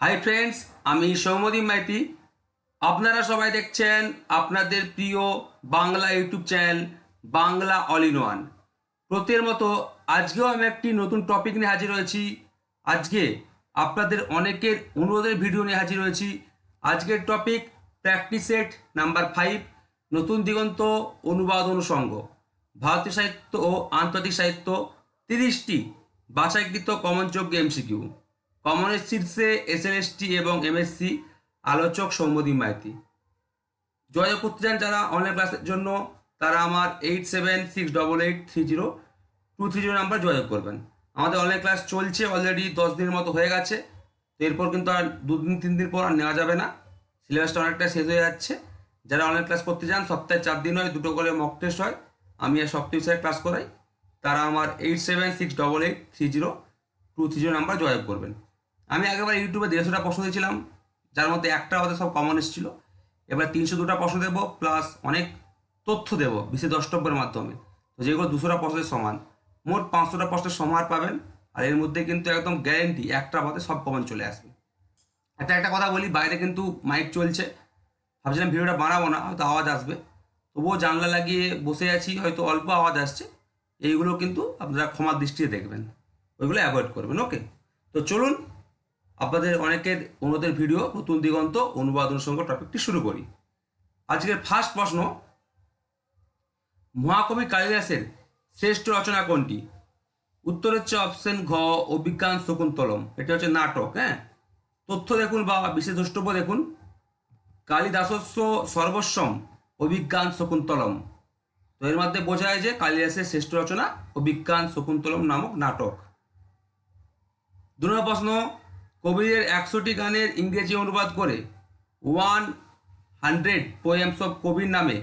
Hi friends আমি সৌমদীপ মাইতি। আপনারা সবাই দেখছেন আপনাদের প্রিয় Bangla YouTube channel Bangla all in one. প্রতির মতো আজকেও আমি একটি নতুন টপিক নিয়ে হাজির হয়েছি। আজকে আপনাদের অনেকের অনুরোধের ভিডিও নিয়ে হাজির হয়েছি। আজকের topic practice set number five, নতুন দিগন্ত অনুবাদ অনুষঙ্গ ভারতীয় সাহিত্য ও আন্তর্জাতিক সাহিত্য তিরিশটি বাছাইকৃত কমনযোগ্য এমসিকিউ। কমনের শীর্ষে এসএলএসটি এবং এমএসসি আলোচক সৌম্যদীপ মাইতি। যোগাযোগ করতে চান যারা অনলাইন ক্লাসের জন্য, তারা আমার eight seven six double eight three zero two three zero number যোগাযোগ করবেন। আমাদের অনলাইন ক্লাস চলছে অলরেডি দশ দিনের মতো হয়ে গেছে। এরপর কিন্তু আর দুদিন, তিন দিন পর আর নেওয়া যাবে না। সিলেবাসটা অনেকটা শেষ হয়ে যাচ্ছে। যারা অনলাইন ক্লাস করতে চান, সপ্তাহে চার দিন হয়, দুটো করে মক টেস্ট হয়। আমি আর সপ্তাহে বিষয়ে ক্লাস করাই। তারা আমার eight seven six double eight three zero two three zero number যোগাযোগ করবেন। আমি আগেবার ইউটিউবে দেড়শোটা প্রশ্ন দিয়েছিলাম, যার মধ্যে একটা আমাদের সব কমন এসেছিল। এবার তিনশো দুটা প্রশ্ন দেবো প্লাস অনেক তথ্য দেবো বিশেষ দ্রষ্টব্যের মাধ্যমে। তো যেগুলো দুশোটা প্রশ্নের সমান, মোট পাঁচশোটা প্রশ্নের সমাহার পাবেন, আর এর মধ্যে কিন্তু একদম গ্যারেন্টি একটা আমাদের সব কমন চলে আসবে। একটা একটা কথা বলি, বাইরে কিন্তু মাইক চলছে। ভাবছিলাম ভিডিওটা বানাবো না, হয়তো আওয়াজ আসবে। তবুও জানলা লাগিয়ে বসে আছি, হয়তো অল্প আওয়াজ আসছে। এইগুলো কিন্তু আপনারা ক্ষমার দৃষ্টিতে দেখবেন। ওইগুলো অ্যাভয়েড করবেন ওকে তো চলুন আপনাদের অনেকের অনুরোধের ভিডিও, নতুন দিগন্ত, অনুবাদ অনুসঙ্গ টপিকটি শুরু করি। আজকের ফার্স্ট প্রশ্ন, মহাকবি কালিদাসের শ্রেষ্ঠ রচনা কোনটি? উত্তর হচ্ছে অপশন ঘ অভিজ্ঞান শকুন্তলম। এটা হচ্ছে নাটক হ্যাঁ? তথ্য দেখুন বা বিশেষ দ্রষ্টব্য দেখুন। কালিদাসস্য সর্বস্বম অভিজ্ঞান শকুন্তলম। তো এর মধ্যে বোঝা যায় যে কালিদাসের শ্রেষ্ঠ রচনা অভিজ্ঞান শকুন্তলম নামক নাটক। দু নম্বর প্রশ্ন কবিদের একশোটি গানের ইংরেজি অনুবাদ করে one hundred poems of Kabir নামে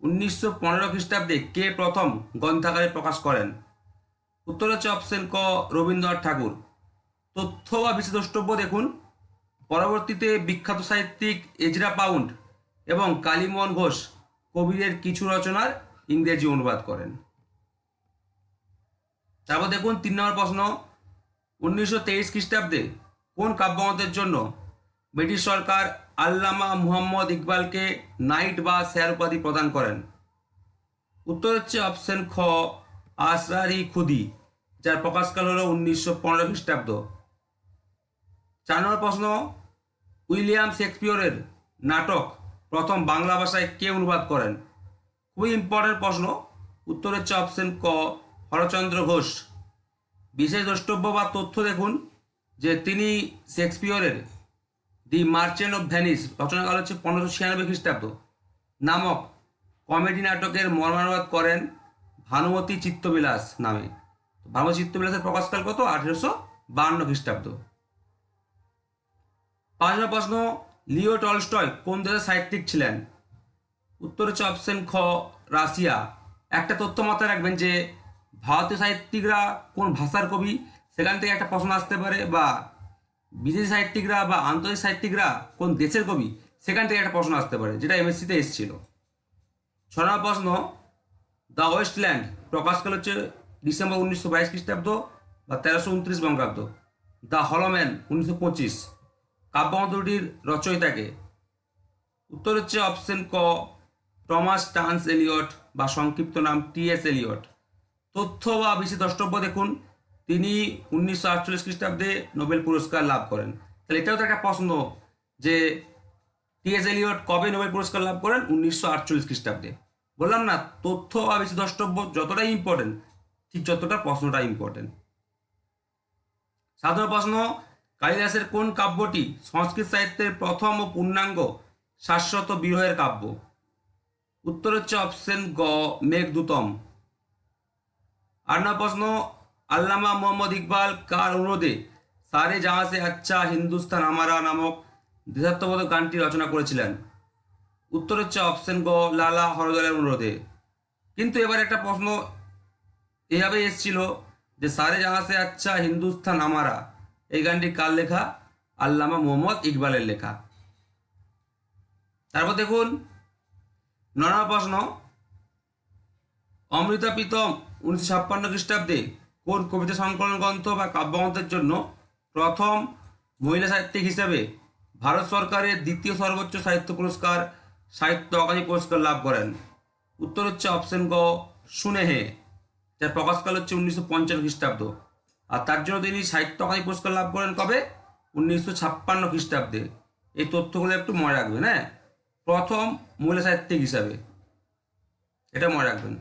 উনিশশো পনেরো খ্রিস্টাব্দে কে প্রথম গ্রন্থাগারে প্রকাশ করেন? উত্তর হচ্ছে অপশন ক, রবীন্দ্রনাথ ঠাকুর। তথ্য বা বিশেষ দেখুন। পরবর্তীতে বিখ্যাত সাহিত্যিক এজরা পাউন্ড এবং কালীমোহন ঘোষ কবিদের কিছু রচনার ইংরেজি অনুবাদ করেন। তারপর দেখুন, তিন নম্বর প্রশ্ন। উনিশশো তেইশ খ্রিস্টাব্দে কোন কাব্যমতের জন্য ব্রিটিশ সরকার আল্লামা মুহাম্মদ ইকবালকে নাইট বা স্যার উপাধি প্রদান করেন? উত্তর হচ্ছে অপশন খ, আসরারি খুদি, যার প্রকাশকাল হলো উনিশশো পনেরো খ্রিস্টাব্দ। চার নম্বর প্রশ্ন, উইলিয়াম শেক্সপিয়রের নাটক প্রথম বাংলা ভাষায় কে অনুবাদ করেন? খুবই ইম্পর্টেন্ট প্রশ্ন। উত্তর হচ্ছে অপশন ক, হরচন্দ্র ঘোষ। বিশেষ দ্রষ্টব্য বা তথ্য দেখুন। যে তিনি শেক্সপিয়রের দি মার্চেন্ট অফ ভ্যানিস রচনাকাল হচ্ছে পনেরোশো ছিয়ানব্বই খ্রিস্টাব্দ, নামক কমেডি নাটকের মর্মানুবাদ করেন ভানুমতী চিত্তবিলাস নামে। ভানুমতী চিত্তবিলাসের প্রকাশকাল কত? আঠেরোশো বান্ন খ্রিস্টাব্দ। পাঁচ নম্বর প্রশ্ন, লিও টলস্টয় কোন দেশের সাহিত্যিক ছিলেন? উত্তর হচ্ছে অপশন খ, রাশিয়া। একটা তথ্য মাথায় রাখবেন যে, ভারতীয় সাহিত্যিকরা কোন ভাষার কবি সেখান থেকে একটা প্রশ্ন আসতে পারে, বা বিদেশি সাহিত্যিকরা বা আন্তর্জাতিক সাহিত্যিকরা কোন দেশের কবি, সেখান থেকে একটা প্রশ্ন আসতে পারে, যেটা এমএসসিতে এসেছিল। ছ নম্বর প্রশ্ন, দ্য ওয়েস্টল্যান্ড প্রকাশকাল হচ্ছে ডিসেম্বর উনিশশো বাইশ খ্রিস্টাব্দ বা তেরোশো উনত্রিশ বঙ্গাব্দ। দ্য হলম্যান উনিশশো পঁচিশ। কাব্যমন্ত্রটির রচয়িতাকে। উত্তর হচ্ছে অপশন ক, টমাস টান্স এলিয়ট বা সংক্ষিপ্ত নাম টি এস এলিয়ট। তথ্য বা বিশেষ দ্রষ্টব্য দেখুন। তিনি উনিশশো আটচল্লিশ খ্রিস্টাব্দে নোবেল পুরস্কার লাভ করেন। তাহলে এটাও তো একটা প্রশ্ন যে টি এস এলিয়ট কবে নোবেল পুরস্কার লাভ করেন? উনিশশো আটচল্লিশ খ্রিস্টাব্দে। বললাম না, তথ্য বিশেষ দ্রষ্টব্য যতটাই ইম্পর্টেন্ট ঠিক যতটা প্রশ্নটা ইম্পর্টেন্ট সাধারণ প্রশ্ন, কালিদাসের কোন কাব্যটি সংস্কৃত সাহিত্যের প্রথম ও পূর্ণাঙ্গ শাশ্বত বিরহের কাব্য? উত্তর হচ্ছে অপশন গ, মেঘদূতম। আট নম্বর প্রশ্ন আল্লামা মোহাম্মদ ইকবাল কার অনুরোধে সারে জাহাঁ সে আচ্ছা হিন্দুস্তান আমারা নামক দেশাত্মবোধক গানটি রচনা করেছিলেন? উত্তর হচ্ছে অপশন গ, লালা হরদলের অনুরোধে। কিন্তু এবার একটা প্রশ্ন এভাবে এসেছিল যে সারে জাহাঁ সে আচ্ছা হিন্দুস্তান আমারা, এই গানটি কার লেখা? আল্লামা মোহাম্মদ ইকবালের লেখা। তারপর দেখুন ননা প্রশ্ন, অমৃতা প্রীতম উনিশশো ছাপ্পান্ন খ্রিস্টাব্দে কোন কবিতা সংকলন গ্রন্থ বা কাব্যগ্রন্থের জন্য প্রথম মহিলা সাহিত্যিক হিসেবে ভারত সরকারের দ্বিতীয় সর্বোচ্চ সাহিত্য পুরস্কার, সাহিত্য অকাদমি পুরস্কার লাভ করেন? উত্তর হচ্ছে অপশন গ সুনেহে যার প্রকাশকাল হচ্ছে উনিশশো পঞ্চান্ন খ্রিস্টাব্দ। আর তার জন্য তিনি সাহিত্য অকাদমি পুরস্কার লাভ করেন কবে? উনিশশো ছাপ্পান্ন খ্রিস্টাব্দে। এই তথ্যগুলো একটু মনে রাখবেন হ্যাঁ? প্রথম মহিলা সাহিত্যিক হিসাবে। এটা মনে রাখবেন।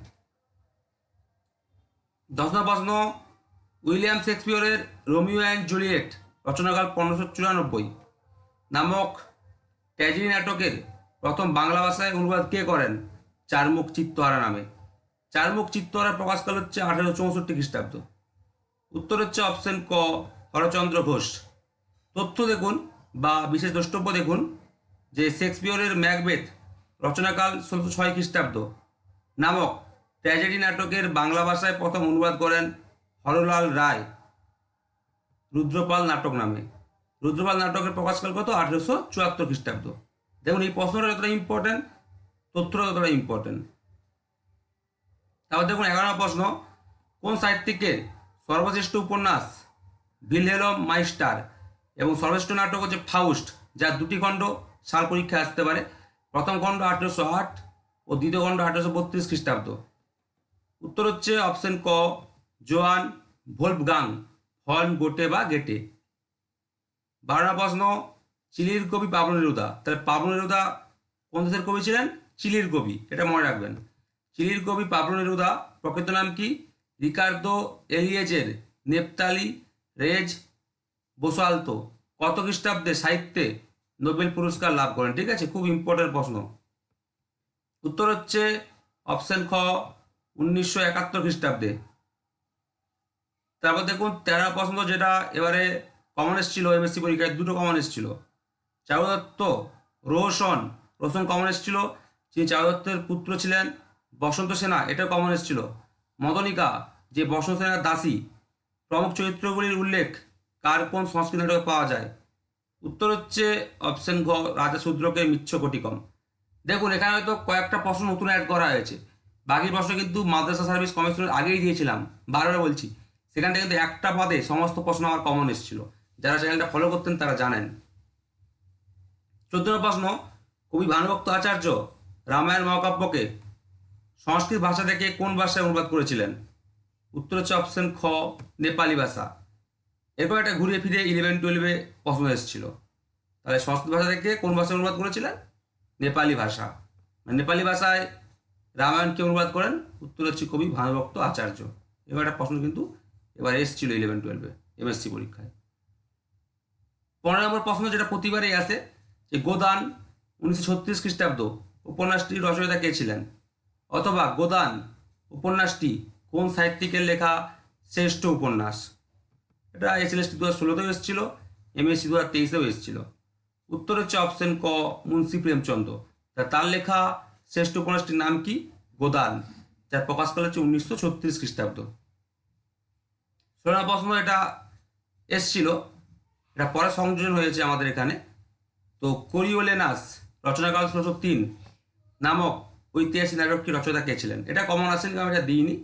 দশ প্রশ্ন, উইলিয়াম শেক্সপিয়রের রোমিও অ্যান্ড জুলিয়েট, রচনাকাল পনেরোশো চুরানব্বই। নামক ট্র্যাজেডি নাটকের প্রথম বাংলা ভাষায় অনুবাদ কে করেন? চারমুখ চিত্তহারা নামে। চারমুখ চিত্তহারা প্রকাশকাল হচ্ছে আঠারোশো চৌষট্টি খ্রিস্টাব্দ। উত্তর হচ্ছে অপশন ক, হরচন্দ্র ঘোষ। তথ্য দেখুন বা বিশেষ দ্রষ্টব্য দেখুন যে শেক্সপিয়রের ম্যাকবেথ রচনাকাল ষোলোশো ছয় খ্রিস্টাব্দ। নামক ট্র্যাজেডি নাটকের বাংলা ভাষায় প্রথম অনুবাদ করেন হরলাল রায়, রুদ্রপাল নাটক নামে। রুদ্রপাল নাটকের প্রকাশকাল কত? আঠেরোশো চুয়াত্তর খ্রিস্টাব্দ। দেখুন, এই প্রশ্নটা যতটা ইম্পর্টেন্ট তথ্যটা ততটা ইম্পর্টেন্ট তারপর দেখুন, এগারো প্রশ্ন। কোন সাহিত্যিকের সর্বশ্রেষ্ঠ উপন্যাস ভিলহেলম মাইস্টার এবং সর্বশ্রেষ্ঠ নাটক হচ্ছে ফাউস্ট যার দুটি খণ্ড সাল পরীক্ষায় আসতে পারে? প্রথম খণ্ড আঠেরোশো আট ও দ্বিতীয় খণ্ড আঠেরোশো বত্রিশ খ্রিস্টাব্দ। উত্তর হচ্ছে অপশন ক, জোয়ান ভোলফগাং ফন গোটে বা গেটে। বারো প্রশ্ন, চিলির কবি পাবন নেরুদা। তাহলে পাবন নেরুদা কোন দেশের কবি ছিলেন? চিলির কবি, এটা মনে রাখবেন। চিলির কবি পাবলো নেরুদা, প্রকৃত নাম কি? রিকার্দো এলিয়েজের নেপতালি রেজ বোসালতো কত খ্রিস্টাব্দে সাহিত্যে নোবেল পুরস্কার লাভ করেন? ঠিক আছে, খুব ইম্পর্টেন্ট প্রশ্ন। উত্তর হচ্ছে অপশন খ উনিশশো একাত্তর খ্রিস্টাব্দে। তারপর দেখুন, তেরো প্রশ্ন যেটা, এবারে কমন এসেছিল এমএসসি পরীক্ষায় দুটো কমন এসেছিল চারুদত্ত রোশন রোশন কমন এসেছিল যিনি চারুদত্তের পুত্র ছিলেন, বসন্ত সেনা এটা কমন এসেছিল মদনিকা, যে বসন্ত সেনার দাসী, প্রমুখ চরিত্রগুলির উল্লেখ, কার কোন সংস্কৃত নাটকে পাওয়া যায়? উত্তর হচ্ছে অপশন ঘ, রাজা শূদ্রকে মিচ্ছ কটিকম। দেখুন, এখানে হয়তো কয়েকটা প্রশ্ন নতুন অ্যাড করা হয়েছে। বাকি প্রশ্ন কিন্তু মাদ্রাসা সার্ভিস কমিশনের আগেই দিয়েছিলাম, বারবার বলছি। সেখান থেকে কিন্তু একটা পদে সমস্ত প্রশ্ন আমার কমন এসেছিল। যারা চ্যানেলটা ফলো করতেন তারা জানেন। চোদ্দ প্রশ্ন, কবি ভানুভক্ত আচার্য রামায়ণ মহাকাব্যকে সংস্কৃত ভাষা থেকে কোন ভাষায় অনুবাদ করেছিলেন? উত্তর হচ্ছে অপশন খ, নেপালি ভাষা। এরপর একটা ঘুরিয়ে ফিরে ইলেভেন টুয়েলভে প্রশ্ন এসেছিল। তাহলে সংস্কৃত ভাষা থেকে কোন ভাষায় অনুবাদ করেছিলেন? নেপালি ভাষা। মানে নেপালি ভাষায় রামায়ণকে অনুবাদ করেন উত্তর হচ্ছে কবি ভানুভক্ত আচার্য। এবার একটা প্রশ্ন কিন্তু এবার এসেছিল ইলেভেন টুয়েলভে এমএসসি পরীক্ষায়। পনেরো নম্বর প্রশ্ন যেটা প্রতিবারই আসে, যে গোদান উনিশশো ছত্রিশ খ্রিস্টাব্দ উপন্যাসটি রচয়িতা কে ছিলেন? অথবা গোদান উপন্যাসটি কোন সাহিত্যিকের লেখা শ্রেষ্ঠ উপন্যাস? এটা এসএলএসটি দু হাজার ষোলোতেও এসেছিল এমএসসি দু হাজার তেইশেও এসেছিল। উত্তর হচ্ছে অপশন ক মুন্সি প্রেমচন্দ্র তার লেখা শ্রেষ্ঠ উপন্যাসটির নাম কি? গোদান, যার প্রকাশকাল হচ্ছে উনিশশো ছত্রিশ খ্রিস্টাব্দ। ষোলো প্রশ্ন এটা এসছিল, এটা পরে সংযোজন হয়েছে আমাদের এখানে। তো কোরিওলেনাস, রচনাকাল ষোলোশো তিন, নামক ঐতিহাসিক নাটকটি রচয়িতা কে ছিলেন? এটা কমন আসেনি আমি এটা দিইনি।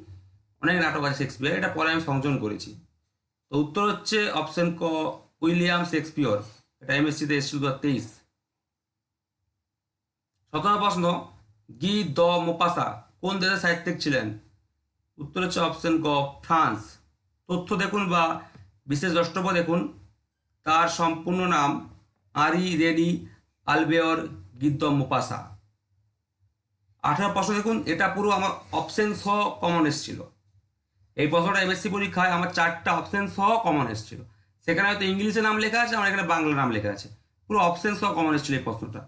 অনেক নাটক আছে শেক্সপিয়ার এটা পরে আমি সংযোজন করেছি। তো উত্তর হচ্ছে অপশন ক, উইলিয়াম শেক্সপিয়র। এটা এমএসসিতে এসেছিল দু হাজার তেইশ। সতেরো প্রশ্ন গি দ মোপাসা, কোন দেশের সাহিত্যিক ছিলেন? উত্তর হচ্ছে অপশন ক ফ্রান্স। তথ্য দেখুন বা বিশেষ দ্রষ্টব্য দেখুন। তার সম্পূর্ণ নাম আরি রেনি আলবেয়র গিদ্দ মোপাসা। আঠারো প্রশ্ন দেখুন, এটা পুরো আমার অপশন সহ কমন এসেছিল। এই প্রশ্নটা এমএসসি পরীক্ষায় আমার চারটা অপশন সহ কমন এসেছিল। সেখানে হয়তো ইংলিশে নাম লেখা আছে, আমার এখানে বাংলা নাম লেখা আছে। পুরো অপশন সহ কমন এসেছিল এই প্রশ্নটা।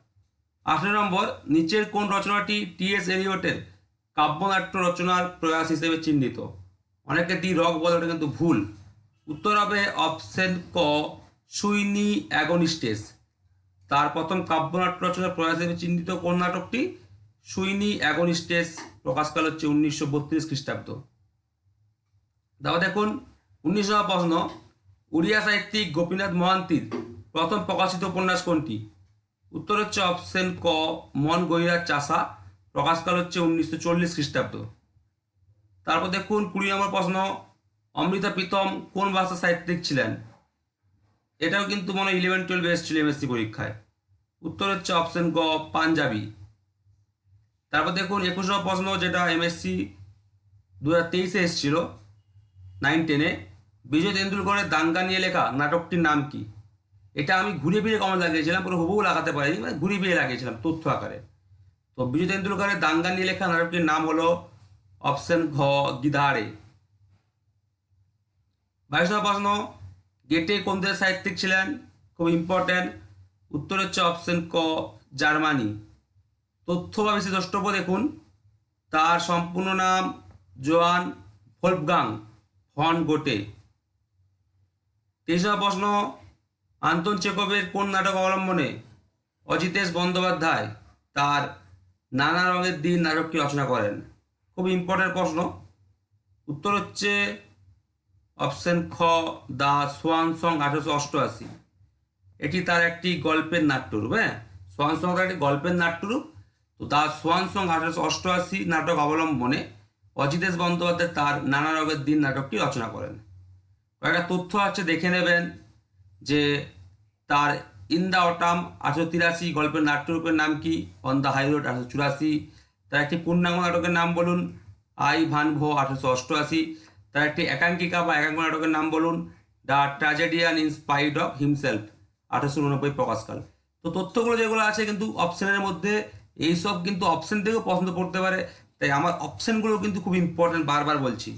আঠারো নম্বর, নিচের কোন রচনাটি টিএস এলিয়টের কাব্যনাট্য রচনার প্রয়াস হিসেবে চিহ্নিত? অনেকে দি রক বলে, ওটা কিন্তু ভুল। উত্তর হবে অপশন ক, সুইনি অ্যাগনিস্টেস। তার প্রথম কাব্যনাট্য রচনার প্রয়াস হিসেবে চিহ্নিত কোন নাটকটি? সুইনি অ্যাগনিস্টেস, প্রকাশকাল হচ্ছে উনিশশো বত্রিশ খ্রিস্টাব্দ। তারপর দেখুন, উনিশশো প্রশ্ন উড়িয়া সাহিত্যিক গোপীনাথ মহান্তির প্রথম প্রকাশিত উপন্যাস কোনটি? উত্তর হচ্ছে অপশন ক, মন গৈরার চাষা। প্রকাশকাল হচ্ছে উনিশশো চল্লিশ খ্রিস্টাব্দ। তারপর দেখুন, কুড়ি নম্বর প্রশ্ন, অমৃতা প্রীতম কোন ভাষা সাহিত্যিক ছিলেন? এটাও কিন্তু মনে হয় ইলেভেন টুয়েলভ এসেছিল এমএসসি পরীক্ষায়। উত্তর হচ্ছে অপশন গ, পাঞ্জাবি। তারপর দেখুন, একুশ নম্বর প্রশ্ন, যেটা এমএসসি দু হাজার তেইশে এসেছিল নাইন টেনে বিজয় তেন্ডুলকরের দাঙ্গা নিয়ে লেখা নাটকটির নাম কি? এটা আমি ঘুরে ফিরে কমন লাগিয়েছিলাম পুরো হুবহু লাগাতে পারিনি মানে ঘুরে ফিরে লাগিয়েছিলাম তথ্য আকারে। তো বিজয় তেন্ডুলকরের দাঙ্গা নিয়ে লেখা নাটকটির নাম হলো অপশন ঘ গিধারে বাইশ নম্বর প্রশ্ন গেটে কোন দেশের সাহিত্যিক ছিলেন? খুব ইম্পর্ট্যান্ট উত্তর হচ্ছে অপশন ক, জার্মানি। তথ্য বা বেশি দ্রষ্টব্য দেখুন। তার সম্পূর্ণ নাম জোয়ান ফোলফগাং ফন গোটে তেইশ প্রশ্ন আন্তন চেকবের কোন নাটক অবলম্বনে অজিতেশ বন্দ্যোপাধ্যায় তার নানা রঙের দিন নাটকটি রচনা করেন? খুব ইম্পর্টেন্ট প্রশ্ন। উত্তর হচ্ছে অপশন খ, দা সোয়ান সং আঠারোশো অষ্টআশি। এটি তার একটি গল্পের নাট্যরূপ হ্যাঁ? সোয়ান সং তার একটি গল্পের নাট্যরূপ। তো দ্য সোয়ান সং আঠারোশো অষ্টআশি নাটক অবলম্বনে অজিতেশ বন্দ্যোপাধ্যায় তার নানা রঙের দিন নাটকটি রচনা করেন। কয়েকটা তথ্য আছে, দেখে নেবেন। যে তার ইন দ্য অটাম আঠারোশো তিরাশি গল্পের নাট্যরূপের নাম কি? অন দ্য হাই রোড আঠারোশো চুরাশি তার একটি পূর্ণাঙ্গ নাটকের নাম বলুন। আই ভান ভো আঠারোশো অষ্টআশি। তার একটি একাঙ্কিকা বা একাঙ্ক নাটকের নাম বলুন। The tragedian in spite of himself আঠারোশো উননব্বই প্রকাশকাল। তো তথ্যগুলো যেগুলো আছে কিন্তু অপশনের মধ্যে, এইসব কিন্তু অপশন থেকেও পছন্দ করতে পারে। তাই আমার অপশনগুলো কিন্তু খুব ইম্পর্টেন্ট বারবার বলছি।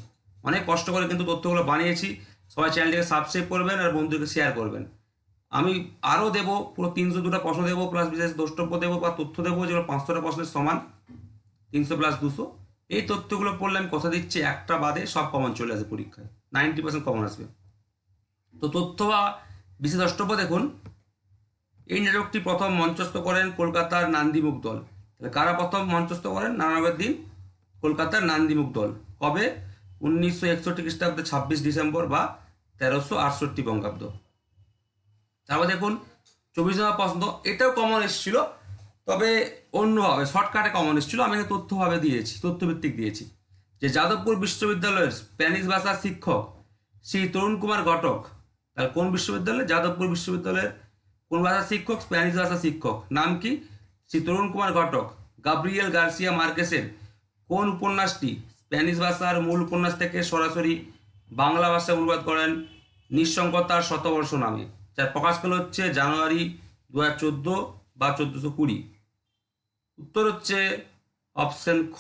অনেক কষ্ট করে কিন্তু তথ্যগুলো বানিয়েছি। সবাই চ্যানেলটিকে সাবস্ক্রাইব করবেন আর বন্ধুকে শেয়ার করবেন। আমি আরও দেবো, পুরো তিনশো দুটো প্রশ্ন দেবো প্লাস বিশেষ দ্রষ্টব্য দেবো বা তথ্য দেবো, যেগুলো পাঁচশোটা প্রশ্নের সমান, তিনশো প্লাস দুশো। এই তথ্যগুলো পড়লে আমি কথা দিচ্ছি, একটা বাদে সব কমন চলে আসে পরীক্ষায়। নাইনটি পার্সেন্ট কমন আসবে। তো তথ্য বা বিশেষ দ্রষ্টব্য দেখুন। এই নাটকটি প্রথম মঞ্চস্থ করেন কলকাতার নান্দিমুখ দল। তাহলে কারা প্রথম মঞ্চস্থ করেন? নানাবের দিন কলকাতার নান্দিমুখ দল। কবে? উনিশশো একষট্টি খ্রিস্টাব্দে ছাব্বিশ ডিসেম্বর বা তেরোশো আটষট্টি বঙ্গাব্দ। তারপর দেখুন, চব্বিশ নম্বর প্রশ্ন এটাও কমন এসেছিল, তবে অন্যভাবে শর্টকাটে কমন এসেছিল, আমি তথ্যভাবে দিয়েছি, তথ্যভিত্তিক দিয়েছি। যে যাদবপুর বিশ্ববিদ্যালয়ের স্প্যানিশ ভাষার শিক্ষক শ্রী তরুণ কুমার ঘটক তাহলে কোন বিশ্ববিদ্যালয়? যাদবপুর বিশ্ববিদ্যালয়ের কোন ভাষার শিক্ষক? স্প্যানিশ ভাষার শিক্ষক। নাম কি? শ্রী তরুণ কুমার ঘটক, গাব্রিয়েল গার্সিয়া মার্কেসের কোন উপন্যাসটি স্প্যানিশ ভাষার মূল উপন্যাস থেকে সরাসরি বাংলা ভাষায় অনুবাদ করেন নিঃসঙ্গতার শতবর্ষ নামে যার প্রকাশকাল হচ্ছে জানুয়ারি দু হাজার চোদ্দ বা চোদ্দোশো কুড়ি। উত্তর হচ্ছে অপশন খ,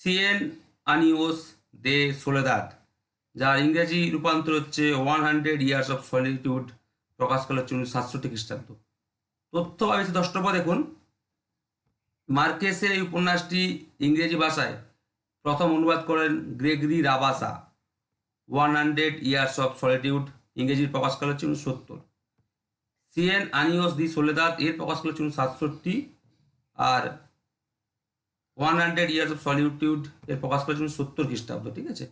সিএন আনিওস দে সোলেদাদ, যার ইংরেজি রূপান্তর হচ্ছে one hundred years of solitude প্রকাশকাল হচ্ছে উনিশশো সাতষট্টি খ্রিস্টাব্দ। তথ্য বেশি দ্রষ্টব্য দেখুন। মার্কেসের এই উপন্যাসটি ইংরেজি ভাষায় প্রথম অনুবাদ করেন Gregory Rabassa, one hundred years of solitude, ইংরেজির প্রকাশকাল হচ্ছে উনিশশো সত্তর। সিএন আনিওস দি সোলেদাত এর প্রকাশকাল হচ্ছে উনিশশো সাতষট্টি, আর one hundred years of solitude, এর প্রকাশকাল হচ্ছে উনিশশো সত্তর খ্রিস্টাব্দ, ঠিক আছে?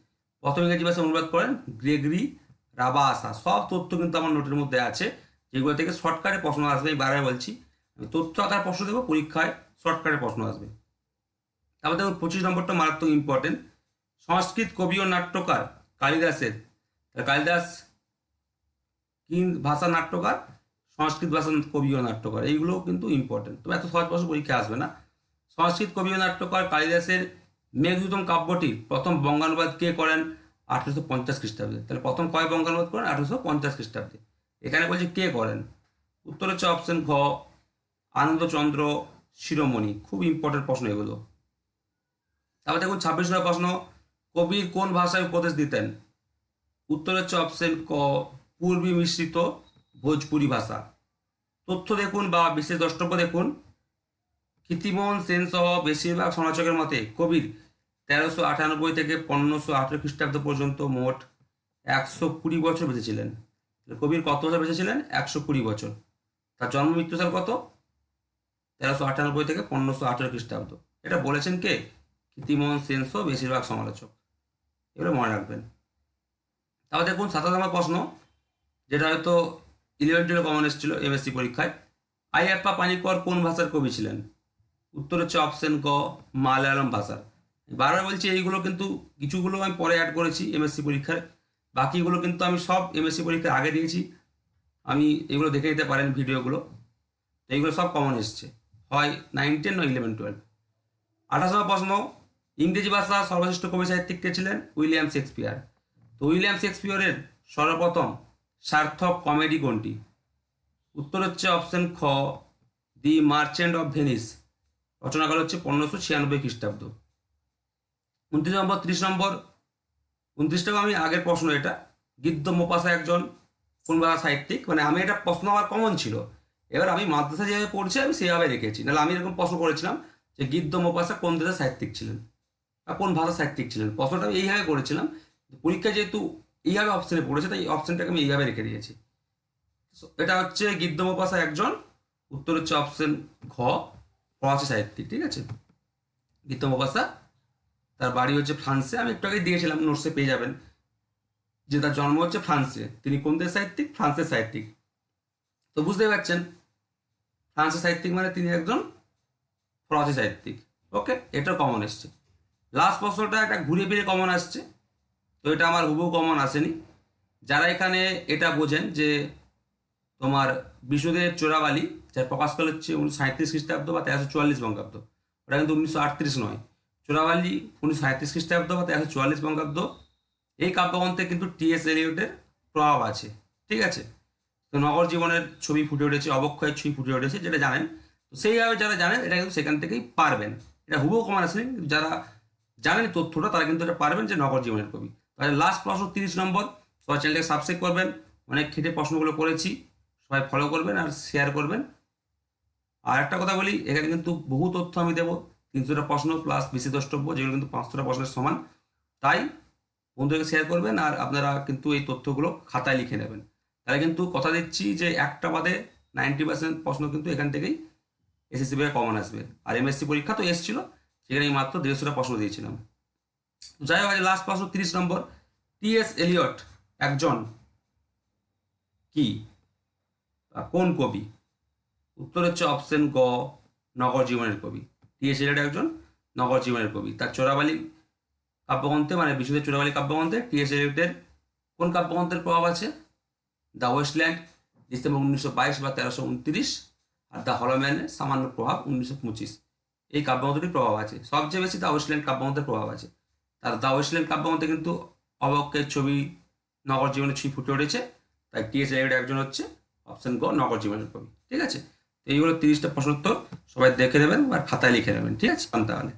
প্রথম ইংরেজি ভাষায় অনুবাদ করেন গ্রেগরি রাবাসা। সব তথ্য কিন্তু আমার নোটের মধ্যে আছে, যেগুলো থেকে শর্টকাটে প্রশ্ন আসবে আমি বারবার বলছি। তথ্য আকার প্রশ্ন দেবো, পরীক্ষায় শর্টকাটে প্রশ্ন আসবে। তারপর দেখুন পঁচিশ নম্বরটা মারাত্মক ইম্পর্টেন্ট সংস্কৃত কবি ও নাট্যকার কালিদাসের। কালিদাস কি ভাষা নাট্যকার? সংস্কৃত ভাষা কবি ও নাট্যকার। এইগুলোও কিন্তু ইম্পর্টেন্ট তবে এত সহজ প্রশ্ন পরীক্ষা আসবে না। সংস্কৃত কবি ও নাট্যকার কালিদাসের মেঘদূতম কাব্যটি প্রথম বঙ্গানুবাদ কে করেন? আঠেরোশো পঞ্চাশ খ্রিস্টাব্দে। তাহলে প্রথম কয় বঙ্গানুবাদ করেন? আঠেরোশো পঞ্চাশ খ্রিস্টাব্দে। এখানে বলছে কে করেন? উত্তর হচ্ছে অপশন ঘ, আনন্দচন্দ্র শিরোমণি। খুব ইম্পর্টেন্ট প্রশ্ন এগুলো। তারপর দেখুন ছাব্বিশ নম্বর প্রশ্ন, কবির কোন ভাষায় উপদেশ দিতেন? উত্তর হচ্ছে অপশন ক, পূর্বী মিশ্রিত ভোজপুরি ভাষা। তথ্য দেখুন বা বিশেষ দ্রষ্টব্য দেখুন। কীর্তিমোহন সেন সহ বেশিরভাগ সমালোচকের মতে, কবির তেরোশো আটানব্বই থেকে পনেরোশো আঠেরো খ্রিস্টাব্দ পর্যন্ত মোট একশো কুড়ি বছর বেঁচেছিলেন। কবির কত বছর বেঁচেছিলেন? একশো কুড়ি বছর। তার জন্ম মৃত্যু মৃত্যুসাল কত? তেরোশো আটানব্বই থেকে পনেরোশো আঠেরো খ্রিস্টাব্দ। এটা বলেছেন কে? কীর্তিমোহন সেন সহ বেশিরভাগ সমালোচক। এগুলো মনে রাখবেন। তারপর দেখুন সাতাশ নম্বর প্রশ্ন, যেটা হয়তো ইলেভেন টুয়েলভ কমন এসেছিল এমএসসি পরীক্ষায়। আইয়াপ্পা পানিকর কোন ভাষার কবি ছিলেন? উত্তর হচ্ছে অপশন ক, মালায়ালাম ভাষার। বারবার বলছি, এইগুলো কিন্তু কিছুগুলো আমি পরে অ্যাড করেছি এমএসসি পরীক্ষায়। বাকিগুলো কিন্তু আমি সব এমএসসি পরীক্ষার আগে দিয়েছি। আমি এগুলো দেখে নিতে পারেন ভিডিওগুলো। এইগুলো সব কমন এসছে। হয় নাইন টেন নয় ইলেভেন টুয়েলভ আঠাশ নম্বর প্রশ্ন ইংরেজি ভাষা সর্বশ্রেষ্ঠ কবি সাহিত্যিক কে ছিলেন? William Shakespeare. তো উইলিয়াম শেক্সপিয়ারের সর্বপ্রথম সার্থক কমেডি কোনটি? উত্তর হচ্ছে অপশন খ, দি মার্চেন্ট অফ ভেনিস। রচনাকাল হচ্ছে পনেরোশো ছিয়ানব্বই খ্রিস্টাব্দ। উনত্রিশ নম্বর, ত্রিশ নম্বর। উনত্রিশটাও আমি আগের প্রশ্ন এটা। গিদ্দ মোপাসা একজন কোন ভাষা সাহিত্যিক? মানে আমি এটা প্রশ্ন আমার কমন ছিল। এবার আমি মাদ্রাসা যেভাবে পড়ছি, আমি সেভাবে রেখেছি নাহলে আমি এরকম প্রশ্ন করেছিলাম যে গিদ্দ মোপাসা কোন দেশের সাহিত্যিক ছিলেন? কোন ভাষা সাহিত্যিক ছিলেন। প্রশ্নটা আমি এইভাবে করেছিলাম পরীক্ষা যেহেতু এইভাবে অপশানে পড়েছে, তাই অপশানটাকে আমি এইভাবে রেখে দিয়েছি। এটা হচ্ছে গিদ্ধমোপাসা একজন, উত্তর হচ্ছে অপশন ঘ, ফরাসি সাহিত্যিক, ঠিক আছে? গীত তার বাড়ি হচ্ছে ফ্রান্সে, আমি একটু আগে দিয়েছিলাম নোটসে পেয়ে যাবেন। যে তার জন্ম হচ্ছে ফ্রান্সে, তিনি কোন দেশ সাহিত্যিক? ফ্রান্সের সাহিত্যিক। তো বুঝতেই পারছেন, ফ্রান্সের সাহিত্যিক মানে তিনি একজন ফরাসি সাহিত্যিক ওকে এটাও কমন এসছে। লাস্ট প্রশ্নটা একটা ঘুরে ফিরে কমন আসছে। তো এটা আমার হুবহু কমন আসেনি। যারা এখানে এটা বোঝেন যে তোমার বিষ্ণুদেব চোরাবালি, যার প্রকাশকাল হচ্ছে উনিশশো সাঁত্রিশ খ্রিস্টাব্দ বা তেরোশো চুয়াল্লিশ বঙ্গাব্দ। ওটা কিন্তু উনিশশো আটত্রিশ নয়। চোরাবালি উনিশশো সাঁত্রিশ খ্রিস্টাব্দ বা তেরোশো চুয়াল্লিশ বঙ্গাব্দ। এই কাব্যগ্রন্থে কিন্তু টিএস এলিয়টের প্রভাব আছে। ঠিক আছে? তো নগর জীবনের ছবি ফুটে উঠেছে, অবক্ষয়ের ছবি ফুটে উঠেছে, যেটা জানেন। তো সেইভাবে যারা জানেন, এটা কিন্তু সেখান থেকেই পারবেন। এটা হুবহু কমান আসেনি যারা জানেন তথ্যটা, তারা কিন্তু এটা পারবেন যে নগর জীবনের কবি। তাহলে লাস্ট প্রশ্ন তিরিশ নম্বর, সবাই চ্যানেলটাকে সাবস্ক্রাইব করবেন। অনেক খেটে প্রশ্নগুলো করেছি, সবাই ফলো করবেন আর শেয়ার করবেন। আর একটা কথা বলি, এখানে কিন্তু বহু তথ্য আমি দেবো, তিনশোটা প্রশ্ন প্লাস বেশি দ্রষ্টব্য, যেগুলো কিন্তু পাঁচশোটা প্রশ্নের সমান। তাই বন্ধুদেরকে শেয়ার করবেন আর আপনারা কিন্তু এই তথ্যগুলো খাতায় লিখে নেবেন। তাহলে কিন্তু কথা দিচ্ছি যে একটা বাদে নাইনটি পার্সেন্ট প্রশ্ন কিন্তু এখান থেকেই এসএসসি কমন আসবে। আর এমএসসি পরীক্ষা তো এসেছিল সেখানে আমি মাত্র দেড়শোটা প্রশ্ন দিয়েছিলাম। যাই হোক লাস্ট প্রশ্ন, তিরিশ নম্বর। টি এস এলিয়ট একজন কি? কোন কবি? উত্তর হচ্ছে অপশন গ, নগর জীবনের কবি। টি এস এলিয়ট একজন নগর জীবনের কবি। তার চোরাবালি কাব্যগ্রন্থে মানে বিশুদ্ধের চোরাবালি কাব্যগ্রন্থে টি এস এলিয়টের কোন কাব্যগ্রন্থের প্রভাব আছে? দ্য ওয়েস্টল্যান্ড ডিসেম্বর উনিশশো বাইশ বা তেরোশো উনত্রিশ। আর দ্য হলম্যানের সামান্য প্রভাব উনিশশো পঁচিশ। এই কাব্যগ্রন্থটির প্রভাব আছে। সবচেয়ে বেশি দা ওয়েস্টল্যান্ড কাব্যগ্রন্থের প্রভাব আছে। তার দা ওয়েস্টল্যান্ড কাব্যগ্রন্থে কিন্তু অবক্ষের ছবি নগর জীবনের ছবি ফুটে উঠেছে। তাই টিএস এলিয়ট একজন হচ্ছে অপশন গ নগর জীবনের কবি। ঠিক আছে? এইগুলো তিরিশটা প্রশ্নোত্তর সবাই দেখে নেবেন আর খাতায় লিখে নেবেন। ঠিক আছে? তাহলে।